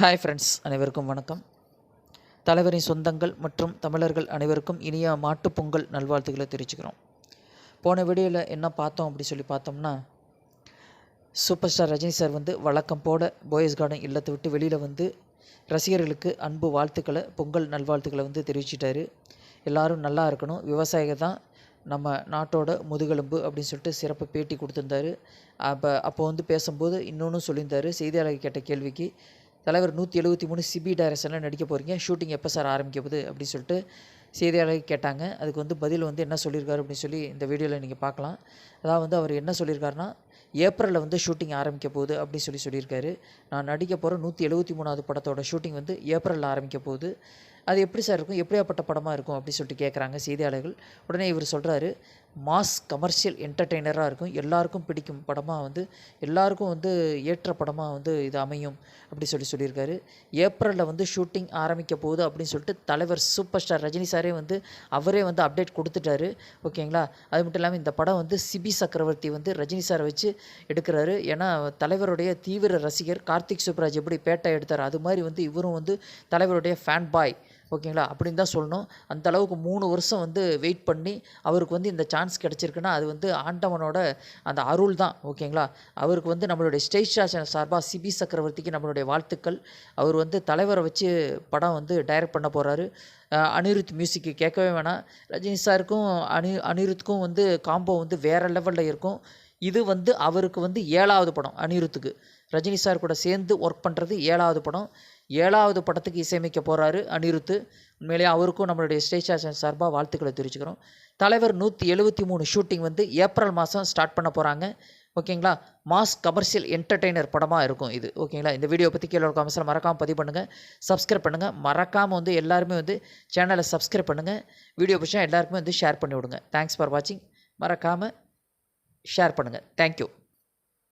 Hi friends அனைவருக்கும் வணக்கம். தலைவரின் சொந்தங்கள் மற்றும் தமிழர்கள் அனைவருக்கும் இனிய மாட்டுப் பொங்கல் நல்வாழ்த்துக்களை தெரிவிச்சுக்கிறோம். போன வீடியோவில் என்ன பார்த்தோம் அப்படி சொல்லி பார்த்தோம்னா சூப்பர் ஸ்டார் ரஜினி சார் வந்து வழக்கம் போட போயஸ் கார்டன் இல்லத்தை விட்டு வெளியில் வந்து ரசிகர்களுக்கு அன்பு வாழ்த்துக்களை பொங்கல் நல்வாழ்த்துக்களை வந்து தெரிவிச்சிட்டாரு. எல்லாரும் நல்லா இருக்கணும். விவசாயிகள் தான் நம்ம நாட்டோட முதுகெலும்பு அப்படின்னு சொல்லிட்டு சிறப்பு பேட்டி கொடுத்துருந்தாரு. அப்போ அப்போ வந்து பேசும்போது இன்னொன்று சொல்லியிருந்தார். செய்தியாளர் கேட்ட கேள்விக்கு தலைவர் நூற்றி எழுபத்தி மூணு சிபி டைரக்ஷனில் நடிக்க போகிறீங்க ஷூட்டிங் எப்போ சார் ஆரம்பிக்க போகுது அப்படின்னு சொல்லிட்டு செய்தியாளர் கேட்டாங்க. அதுக்கு வந்து பதில் வந்து என்ன சொல்லியிருக்காரு அப்படின்னு சொல்லி இந்த வீடியோவில் நீங்கள் பார்க்கலாம். அதாவது வந்து அவர் என்ன சொல்லியிருக்காருன்னா ஏப்ரலில் வந்து ஷூட்டிங் ஆரம்பிக்க போகுது அப்படின்னு சொல்லி சொல்லியிருக்காரு. நான் நடிக்க போகிற நூற்றி எழுபத்தி மூணாவது படத்தோட ஷூட்டிங் வந்து ஏப்ரலில் ஆரம்பிக்க போகுது. அது எப்படி சார் இருக்கும்? எப்படியாப்பட்ட படமாக இருக்கும் அப்படின்னு சொல்லிட்டு கேட்குறாங்க செய்தியாளர்கள். உடனே இவர் சொல்கிறாரு மாஸ் கமர்ஷியல் என்டர்டெய்னராக இருக்கும். எல்லாருக்கும் பிடிக்கும் படமாக வந்து எல்லாருக்கும் வந்து ஏற்ற படமாக வந்து இது அமையும். அப்படி சொல்லி சொல்லியிருக்காரு. ஏப்ரலில் வந்து ஷூட்டிங் ஆரம்பிக்க போகுது அப்படின்னு சொல்லிட்டு தலைவர் சூப்பர் ஸ்டார் ரஜினி சாரே வந்து அவரே வந்து அப்டேட் கொடுத்துட்டாரு. ஓகேங்களா? அது மட்டும் இல்லாமல் இந்த படம் வந்து சிபி சக்கரவர்த்தி வந்து ரஜினி சாரை வச்சு எடுக்கிறாரு. ஏன்னா தலைவருடைய தீவிர ரசிகர் கார்த்திக் சுப்ராஜ் எப்படி பேட்டை எடுத்தார் அது மாதிரி வந்து இவரும் வந்து தலைவருடைய ஃபேன் பாய் ஓகேங்களா? அப்படின்னு தான் சொல்லணும். அந்த அளவுக்கு மூணு வருஷம் வந்து வெயிட் பண்ணி அவருக்கு வந்து இந்த சான்ஸ் கிடச்சிருக்குன்னா அது வந்து ஆண்டவனோட அந்த அருள் தான் ஓகேங்களா? அவருக்கு வந்து நம்மளுடைய ஸ்டேஜ் ஸ்டார் சார்பாக சிபி சக்கரவர்த்திக்கு நம்மளுடைய வாழ்த்துக்கள். அவர் வந்து தலைவரை வச்சு படம் வந்து டைரக்ட் பண்ண போகிறாரு அனிருத் மியூசிக்கு கேட்கவே வேணாம். ரஜினி சாருக்கும் அனி அனிருத்துக்கும் வந்து காம்போ வந்து வேறு லெவலில் இருக்கும். இது வந்து அவருக்கு வந்து ஏழாவது படம் அனிருத்துக்கு. ரஜினி சார் கூட சேர்ந்து ஒர்க் பண்ணுறது ஏழாவது படம். ஏழாவது படத்துக்கு இசையமைக்க போகிறாரு அனிருத்து. உண்மையிலேயே அவருக்கும் நம்மளுடைய ஸ்டேஜ் சார்பாக வாழ்த்துக்களை தெரிவிச்சுக்கிறோம். தலைவர் நூற்றி எழுபத்தி மூணு ஷூட்டிங் வந்து ஏப்ரல் மாதம் ஸ்டார்ட் பண்ண போகிறாங்க ஓகேங்களா? மாஸ் கமர்ஷியல் என்டர்டெய்னர் படமாக இருக்கும் இது. ஓகேங்களா? இந்த வீடியோ பற்றி கீழே காமெண்ட்ஸில் மறக்காமல் பதிவு பண்ணுங்கள் சப்ஸ்கிரைப் பண்ணுங்கள் மறக்காமல் வந்து எல்லாருமே வந்து சேனலை சப்ஸ்கிரைப் பண்ணுங்கள் வீடியோ பிடிச்சா எல்லாருக்குமே வந்து ஷேர் பண்ணி விடுங்க தேங்க்ஸ் ஃபார் வாட்சிங் மறக்காமல் ஷேர் பண்ணுங்கள் தேங்க்யூ